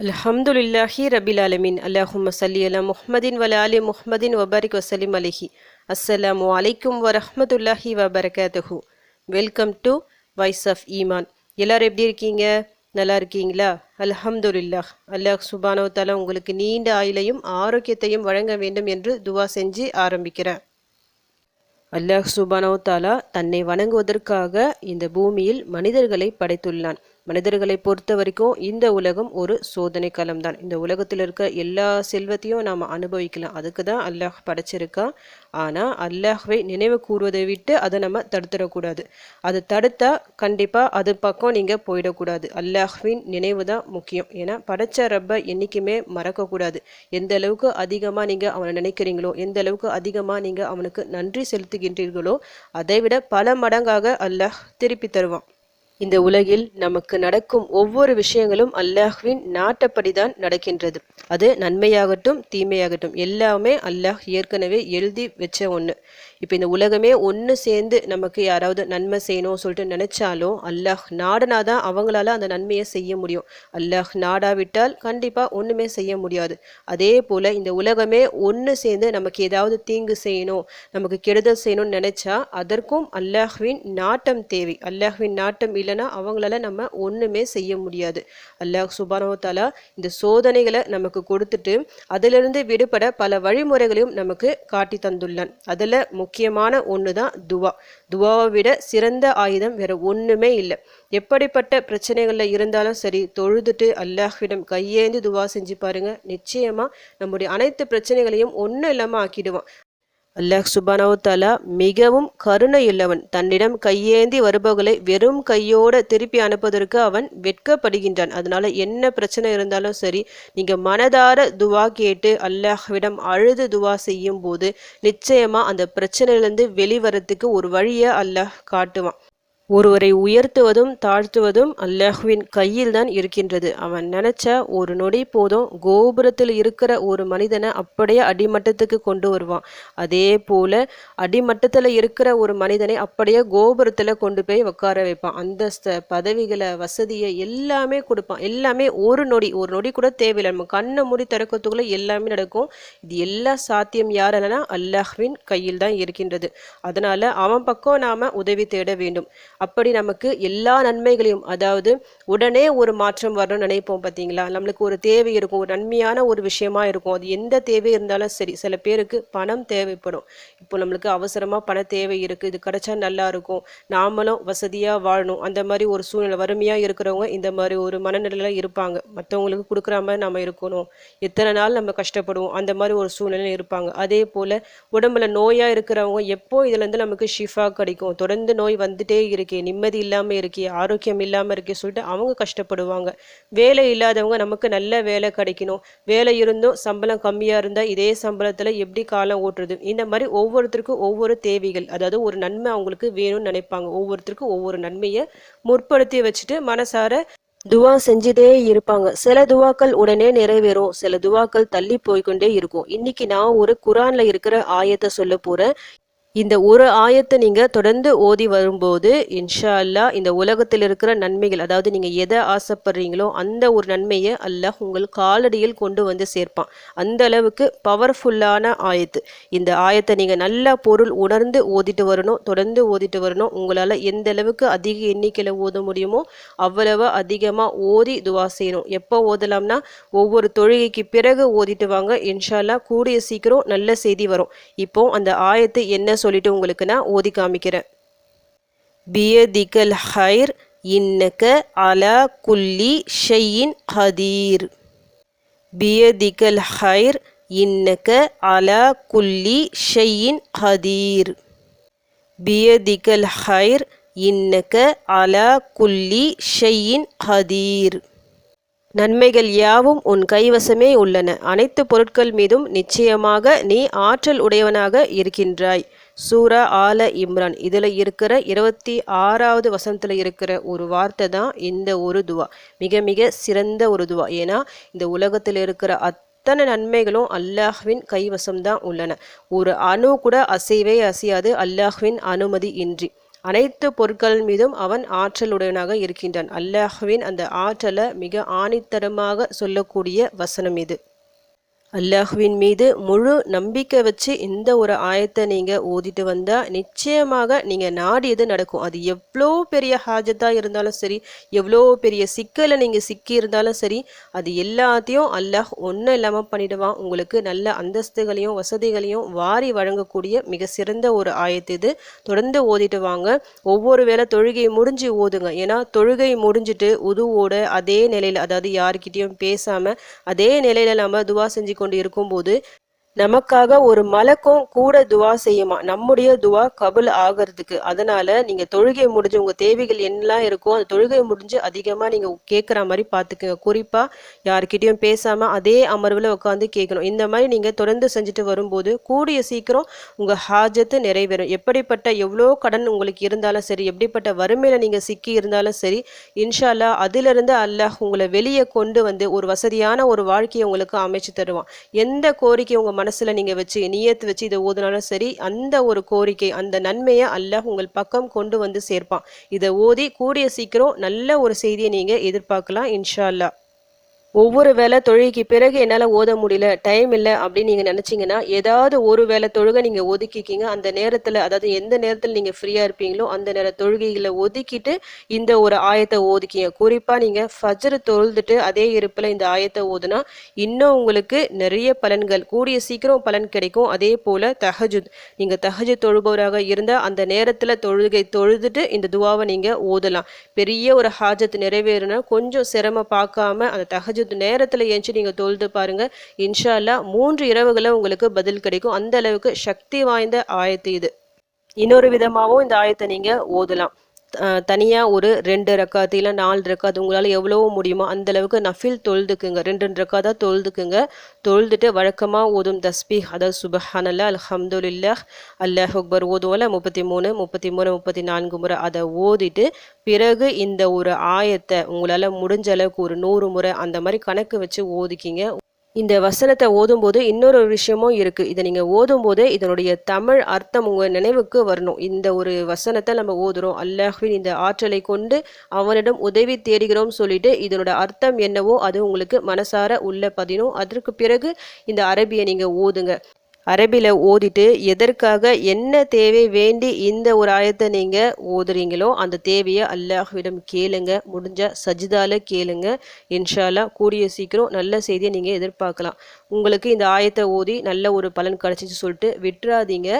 அல்ஹம்துலில்லாஹி ரபில் அலமின் அல்லாஹும் சல்லி அலா முஹ்மதின் வல அலி முஹ்மதின் வபாரிக் வசலிம் அலிஹி. அஸ்ஸலாம் அலைக்கும் வரஹமதுல்லாஹி வபரகாத்துஹு. வெல்கம் டு வாய்ஸ் ஆஃப் ஈமான். எல்லாரும் எப்படி இருக்கீங்க? நல்லா இருக்கீங்களா? அல்ஹம்துலில்லாஹ். அல்லாஹ் சுபானோ தாலா உங்களுக்கு நீண்ட ஆயுளையும் ஆரோக்கியத்தையும் வழங்க வேண்டும் என்று துவா செஞ்சு ஆரம்பிக்கிறேன். அல்லாஹ் சுபானோ தாலா தன்னை வணங்குவதற்காக இந்த பூமியில் மனிதர்களை படைத்துள்ளான். மனிதர்களை பொறுத்த வரைக்கும் இந்த உலகம் ஒரு சோதனை களம்தான் இந்த உலகத்தில் இருக்க எல்லா செல்வத்தையும் நாம் அனுபவிக்கலாம். அதுக்கு தான் அல்லாஹ் படைச்சிருக்கான் ஆனால் அல்லாஹ்வை நினைவு கூறுவதை விட்டு அதை நம்ம தடுத்துடக்கூடாது. அதை தடுத்தா கண்டிப்பாக அது பக்கம் நீங்கள் போயிடக்கூடாது. அல்லாஹ்வின் நினைவு தான் முக்கியம். ஏன்னா படைச்ச ரப்பை என்றைக்குமே மறக்கக்கூடாது. எந்த அளவுக்கு அதிகமாக நீங்கள் அவனை நினைக்கிறீங்களோ எந்த அளவுக்கு அதிகமாக நீங்கள் அவனுக்கு நன்றி செலுத்துகின்றீர்களோ அதை விட பல மடங்காக அல்லாஹ் திருப்பி தருவான். இந்த உலகில் நமக்கு நடக்கும் ஒவ்வொரு விஷயங்களும் அல்லாஹ்வின் நாட்டப்படிதான் நடக்கின்றது. அது நன்மையாகட்டும் தீமையாகட்டும். எல்லாமே அல்லாஹ் ஏற்கனவே எழுதி வச்ச ஒன்று இப்போ இந்த உலகமே ஒன்று சேர்ந்து நமக்கு யாராவது நன்மை செய்யணும் சொல்லிட்டு நினைச்சாலும் அல்லாஹ் நாடனா தான் அவங்களால அந்த நன்மையை செய்ய முடியும். அல்லாஹ் நாடாவிட்டால் கண்டிப்பாக ஒன்றுமே செய்ய முடியாது. அதே போல் இந்த உலகமே ஒன்று சேர்ந்து நமக்கு ஏதாவது தீங்கு செய்யணும் நமக்கு கெடுதல் செய்யணும்னு நினைச்சா அதற்கும் அல்லாஹ்வின் நாட்டம் தேவை. அல்லாஹ்வின் நாட்டம் இல்லைன்னா அவங்களால நம்ம ஒன்றுமே செய்ய முடியாது. அல்லாஹ் சுபானோத்தாலா இந்த சோதனைகளை நமக்கு கொடுத்துட்டு அதிலிருந்து விடுபட பல வழிமுறைகளையும் நமக்கு காட்டி தந்துள்ளான். அதில் முக்கியமான ஒன்று தான் துவா. துவாவை விட சிறந்த ஆயுதம் வேற ஒன்றுமே இல்லை. எப்படிப்பட்ட பிரச்சனைகளில் இருந்தாலும் சரி தொழுதுட்டு அல்லாஹ்விடம் கையேந்தி துவா செஞ்சு பாருங்க. நிச்சயமாக நம்முடைய அனைத்து பிரச்சனைகளையும் ஒன்றும் இல்லாமல் ஆக்கிடுவான். அல்லாஹ் சுபானோ தாலா மிகவும் கருணையுள்ளவன். தன்னிடம் கையேந்தி வருபவர்களை வெறும் கையோட திருப்பி அனுப்புவதற்கு அவன் வெட்கப்படுகின்றான். அதனால என்ன பிரச்சனை இருந்தாலும் சரி நீங்க மனதார துவா கேட்டு அல்லாஹ்விடம் அழுது துவா செய்யும் போது நிச்சயமா அந்த பிரச்சனையிலிருந்து வெளிவரத்துக்கு ஒரு வழியை அல்லாஹ் காட்டுவான். ஒருவரை உயர்த்துவதும் தாழ்த்துவதும் அல்லாஹுவின் கையில் தான் இருக்கின்றது. அவன் நினைச்ச ஒரு நொடி போதும் கோபுரத்தில் இருக்கிற ஒரு மனிதனை அப்படியே அடிமட்டத்துக்கு கொண்டு வருவான். அதே போல அடிமட்டத்தில் இருக்கிற ஒரு மனிதனை அப்படியே கோபுரத்தில் கொண்டு போய் உட்கார வைப்பான். அந்தஸ்த பதவிகளை வசதியை எல்லாமே கொடுப்பான். எல்லாமே ஒரு நொடி ஒரு நொடி கூட தேவையில்லை. நம்ம கண்ணை மூடி திறக்கிறதுக்குள்ள எல்லாமே நடக்கும். இது எல்லா சாத்தியம் யாரெல்லாம் அல்லாஹ்வின் கையில் தான் இருக்கின்றது. அதனால அவன் பக்கம் நாம உதவி தேட வேண்டும். அப்படி நமக்கு எல்லா நன்மைகளையும் அதாவது உடனே ஒரு மாற்றம் வரணும்னு நினைப்போம் பார்த்தீங்களா நம்மளுக்கு ஒரு தேவை இருக்கும் ஒரு நன்மையான ஒரு விஷயமா இருக்கும். அது எந்த தேவை இருந்தாலும் சரி சில பேருக்கு பணம் தேவைப்படும். இப்போ நம்மளுக்கு அவசரமாக பண தேவை இருக்குது இது கிடைச்சா நல்லா இருக்கும். நாமளும் வசதியாக வாழணும். அந்த மாதிரி ஒரு சூழ்நிலை வறுமையாக இருக்கிறவங்க இந்த மாதிரி ஒரு மனநிலையில இருப்பாங்க. மற்றவங்களுக்கு கொடுக்குற மாதிரி நம்ம இருக்கணும். எத்தனை நாள் நம்ம கஷ்டப்படுவோம் அந்த மாதிரி ஒரு சூழ்நிலை இருப்பாங்க. அதே போல் உடம்புல நோயாக இருக்கிறவங்க எப்போ இதுலேருந்து நமக்கு ஷிஃபா கிடைக்கும்? தொடர்ந்து நோய் வந்துட்டே இருக்கு. நிம்மதி இல்லாமல் இருக்கே ஆரோக்கியம் இல்லாமல் இருக்கே சொல்லிட்டு அவங்க கஷ்டப்படுவாங்க. வேலை இல்லாதவங்க நமக்கு நல்ல வேலை கிடைக்கணும். வேலை இருந்தும் சம்பளம் கம்மியாக இருந்தால் இதே சம்பளத்தில் எப்படி காலம் ஓட்டுறது? இந்த மாதிரி ஒவ்வொருத்தருக்கும் ஒவ்வொரு தேவைகள். அதாவது ஒரு நன்மை அவங்களுக்கு வேணும்னு நினைப்பாங்க. ஒவ்வொருத்தருக்கும் ஒவ்வொரு நன்மையை முற்படுத்தி வச்சுட்டு மனசார துவா செஞ்சுட்டே இருப்பாங்க. சில துவாக்கள் உடனே நிறைவேறும். சில துவாக்கள் தள்ளி போய்க்கொண்டே இருக்கும். இன்னைக்கு நான் ஒரு குரான்ல இருக்கிற ஆயத்தை சொல்ல போறேன். இந்த ஒரு ஆயத்தை நீங்கள் தொடர்ந்து ஓதி வரும்போது இன்ஷா அல்லா இந்த உலகத்தில் இருக்கிற நன்மைகள் அதாவது நீங்கள் எதை ஆசைப்படுறீங்களோ அந்த ஒரு நன்மையை அல்லாஹ் உங்கள் காலடியில் கொண்டு வந்து சேர்ப்பான். அந்த அளவுக்கு பவர்ஃபுல்லான ஆயத்து. இந்த ஆயத்தை நீங்கள் நல்ல பொருள் உணர்ந்து ஓதிட்டு வரணும் தொடர்ந்து ஓதிட்டு வரணும். உங்களால் எந்த அளவுக்கு அதிக எண்ணிக்கையில் ஓத முடியுமோ அவ்வளவு அதிகமாக ஓதி துவா செய்யணும். எப்போ ஓதலாம்னா ஒவ்வொரு தொழுகைக்கு பிறகு ஓதிட்டு வாங்க. இன்ஷா கூடிய சீக்கிரம் நல்ல செய்தி வரும். இப்போ அந்த ஆயத்து என்ன சொல்லிட்டு உங்களுக்கு நான் ஓதி காமிக்கிறேன். பியதிகல் ஹைர் இன்னக அலா குல்லி ஷையின் ஹதீர். பியதிகல் ஹைர் இன்னக அலா குல்லி ஷையின் ஹதீர். பியதிகல் ஹைர் இன்னக அலா குல்லி ஷையின் ஹதீர். நன்மைகள் யாவும் உன் கைவசமே உள்ளன. அனைத்து பொருட்கள் மீதும் நிச்சயமாக நீ ஆற்றல் உடையவனாக இருக்கின்றாய். சூரா ஆல இம்ரான். இதில் இருக்கிற இருபத்தி ஆறாவது வசனத்தில் இருக்கிற ஒரு வார்த்தை தான் இந்த ஒரு துவா. மிக மிக சிறந்த ஒரு துவா. ஏன்னா இந்த உலகத்தில் இருக்கிற அத்தனை நன்மைகளும் அல்லாஹ்வின் கைவசம்தான் உள்ளன. ஒரு அணு கூட அசைவே அசையாது. அல்லாஹ்வின் அனுமதி இன்றி. அனைத்து பொருட்கள் மீதும் அவன் ஆற்றலுடையவனாக இருக்கின்றான். அல்லாஹ்வின் அந்த ஆற்றலை மிக ஆணித்தரமாக சொல்லக்கூடிய வசனம் இது. அல்லாஹுவின் மீது முழு நம்பிக்கை வச்சு இந்த ஒரு ஆயத்தை நீங்கள் ஓதிட்டு வந்தால் நிச்சயமாக நீங்கள் நாடியது நடக்கும். அது எவ்வளோ பெரிய ஹாஜத்தாக இருந்தாலும் சரி எவ்வளோ பெரிய சிக்கலை நீங்கள் சிக்கி இருந்தாலும் சரி அது எல்லாத்தையும் அல்லாஹ் ஒன்றும் இல்லாமல் பண்ணிடுவான். உங்களுக்கு நல்ல அந்தஸ்துகளையும் வசதிகளையும் வாரி வழங்கக்கூடிய மிக சிறந்த ஒரு ஆயத்து இது. தொடர்ந்து ஓதிட்டு வாங்க. ஒவ்வொரு வேளை தொழுகை முடிஞ்சு ஓதுங்க. ஏன்னா தொழுகை முடிஞ்சிட்டு உதுவோட அதே நிலையில் அதாவது யாருக்கிட்டேயும் பேசாமல் அதே நிலையில் நம்ம துவா செஞ்சு கொண்டு இருக்கும்போது நமக்காக ஒரு மலக்கும் கூட துவா செய்யுமா? நம்முடைய துவா கபுல் ஆகிறதுக்கு. அதனால நீங்க தொழுகை முடிஞ்சு உங்க தேவைகள் என்னெல்லாம் இருக்கோ அந்த தொழுகை முடிஞ்சு அதிகமா நீங்க கேட்குற மாதிரி பார்த்துக்குங்க குறிப்பா யார்கிட்டயும் பேசாம அதே அமர்வில் உட்காந்து கேட்கணும் இந்த மாதிரி நீங்க தொடர்ந்து செஞ்சுட்டு வரும்போது கூடிய சீக்கிரம் உங்க ஹாஜத்து நிறைவேறும். எப்படிப்பட்ட எவ்வளோ கடன் உங்களுக்கு இருந்தாலும் சரி எப்படிப்பட்ட வறுமையில நீங்க சிக்கி இருந்தாலும் சரி இன்ஷால்லா அதிலிருந்து அல்லாஹ் உங்களை வெளியே கொண்டு வந்து ஒரு வசதியான ஒரு வாழ்க்கையை உங்களுக்கு அமைச்சு தருவான். எந்த கோரிக்கை உங்க மனசுல நீங்க வச்சு நியத்து வச்சு இதை ஓதுனாலும் சரி அந்த ஒரு கோரிக்கை அந்த நன்மையை அல்லாஹ் உங்கள் பக்கம் கொண்டு வந்து சேர்ப்பான். இதை ஓதி கூடிய சீக்கிரம் நல்ல ஒரு செய்தியை நீங்க எதிர்பார்க்கலாம் இன்ஷா அல்லாஹ். ஒவ்வொரு வேளை தொழுகைக்கு பிறகு என்னால் ஓத முடியல டைம் இல்லை அப்படின்னு நீங்கள் நினச்சிங்கன்னா ஏதாவது ஒரு வேளை தொழுகை நீங்கள் ஒதுக்கிக்கிங்க. அந்த நேரத்தில் அதாவது எந்த நேரத்தில் நீங்கள் ஃப்ரீயாக இருப்பீங்களோ அந்த நேர தொழுகைகளை ஒதுக்கிட்டு இந்த ஒரு ஆயத்தை ஓதிக்கிங்க. குறிப்பாக நீங்கள் ஃபஜர் தொழுதுட்டு அதே இருப்பில் இந்த ஆயத்தை ஓதுனா இன்னும் உங்களுக்கு நிறைய பலன்கள் கூடிய சீக்கிரம் பலன் கிடைக்கும். அதே போல் தஹஜுத் நீங்கள் தஹஜுத் தொழுபவராக இருந்தால் அந்த நேரத்தில் தொழுகை தொழுதுட்டு இந்த துவாவை நீங்கள் ஓதலாம். பெரிய ஒரு ஹாஜத் நிறைவேறுனா கொஞ்சம் சிரமம் பார்க்காம அந்த சிறிது நேரத்தில் ஏஞ்சி நீங்கள் தொழுது பாருங்க. இன்ஷா மூன்று இரவுகளை உங்களுக்கு பதில் கிடைக்கும். அந்த அளவுக்கு சக்தி வாய்ந்த ஆயத்து இது. இன்னொரு விதமாகவும் இந்த ஆயத்தை நீங்கள் ஓதலாம். தனியாக ஒரு ரெண்டு ரக்காத்து இல்லை நாலு ரக்காத்து உங்களால் எவ்வளவோ முடியுமோ அந்த அளவுக்கு நஃபில் தொழுதுக்குங்க. ரெண்டு ரெண்டு ரக்காதா தொழுதுக்குங்க. தொழுதுட்டு வழக்கமாக ஓதும் தஸ்பி அதாவது சுபஹானல்லா அல்ஹம்துலில்லா அல்லாஹ் அக்பர் ஓதுவோம்ல முப்பத்தி மூணு முப்பத்தி மூணு முப்பத்தி நான்கு முறை அதை ஓதிட்டு பிறகு இந்த ஒரு ஆயத்தை உங்களால் முடிஞ்ச அளவுக்கு ஒரு நூறு முறை அந்த மாதிரி கணக்கு வச்சு ஓதிக்கிங்க. இந்த வசனத்தை ஓதும்போது இன்னொரு விஷயமும் இருக்குது இதை நீங்கள் ஓதும்போது இதனுடைய தமிழ் அர்த்தம் உங்கள் நினைவுக்கு வரணும். இந்த ஒரு வசனத்தை நம்ம ஓதுகிறோம் அல்லாஹ்வின் இந்த ஆற்றலை கொண்டு அவனிடம் உதவி தேடுகிறோம் சொல்லிட்டு இதனோட அர்த்தம் என்னவோ அது உங்களுக்கு மனசார உள்ள பதினும் அதற்கு பிறகு இந்த அரபியை நீங்கள் ஓதுங்க. அரபியில் ஓதிட்டு எதற்காக என்ன தேவை வேண்டி இந்த ஒரு ஆயத்தை நீங்கள் ஓதுறீங்களோ அந்த தேவையை அல்லாஹ்விடம் கேளுங்க. முடிஞ்ச சஜிதால கேளுங்க. இன்ஷாலா கூடிய சீக்கிரம் நல்ல செய்தியை நீங்கள் எதிர்பார்க்கலாம். உங்களுக்கு இந்த ஆயத்தை ஓதி நல்ல ஒரு பலன் கிடச்சிச்சு சொல்லிட்டு விட்டுறாதீங்க.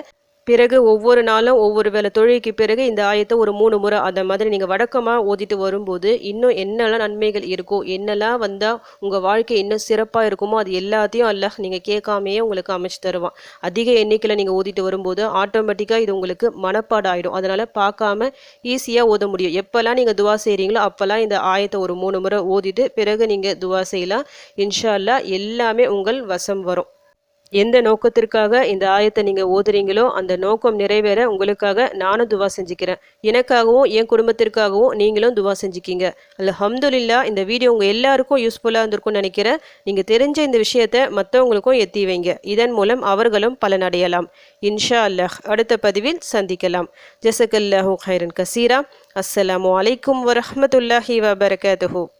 பிறகு ஒவ்வொரு நாளும் ஒவ்வொரு வேலை தொழிலுக்கு பிறகு இந்த ஆயத்தை ஒரு மூணு முறை அந்த மாதிரி நீங்கள் வழக்கமாக ஓதிட்டு வரும்போது இன்னும் என்னெல்லாம் நன்மைகள் இருக்கோ என்னெல்லாம் வந்தால் உங்கள் வாழ்க்கை இன்னும் சிறப்பாக இருக்குமோ அது எல்லாத்தையும் அல்லாஹ் நீங்கள் கேட்காமையே உங்களுக்கு அமைச்சு தருவான். அதிக எண்ணிக்கையில் நீங்கள் ஓதிட்டு வரும்போது ஆட்டோமேட்டிக்காக இது உங்களுக்கு மனப்பாடு ஆகிடும் அதனால் பார்க்காம ஈஸியாக ஓத முடியும். எப்போல்லாம் நீங்கள் துவா செய்கிறீங்களோ அப்போல்லாம் இந்த ஆயத்தை ஒரு மூணு முறை ஓதிட்டு பிறகு நீங்கள் துவா செய்யலாம். இன்ஷா அல்லா எல்லாமே உங்கள் வசம் வரும். எந்த நோக்கத்திற்காக இந்த ஆயத்தை நீங்கள் ஓதுறீங்களோ அந்த நோக்கம் நிறைவேற உங்களுக்காக நானும் துவா செஞ்சுக்கிறேன். எனக்காகவும் என் குடும்பத்திற்காகவும் நீங்களும் துவா செஞ்சுக்கிங்க. அல்ஹம்துலில்லா இந்த வீடியோ உங்கள் எல்லாருக்கும் யூஸ்ஃபுல்லாக இருந்திருக்கும்னு நினைக்கிறேன். நீங்கள் தெரிஞ்ச இந்த விஷயத்தை மற்றவங்களுக்கும் எத்தி வைங்க. இதன் மூலம் அவர்களும் பலனடையலாம். இன்ஷா அல்லாஹ் அடுத்த பதிவில் சந்திக்கலாம். ஜசகல்லாஹூ ஹைரன் கசீரா. அஸ்ஸலாமு அலைக்கும் வரஹமத்துல்லாஹி வபரகாத்துஹூ.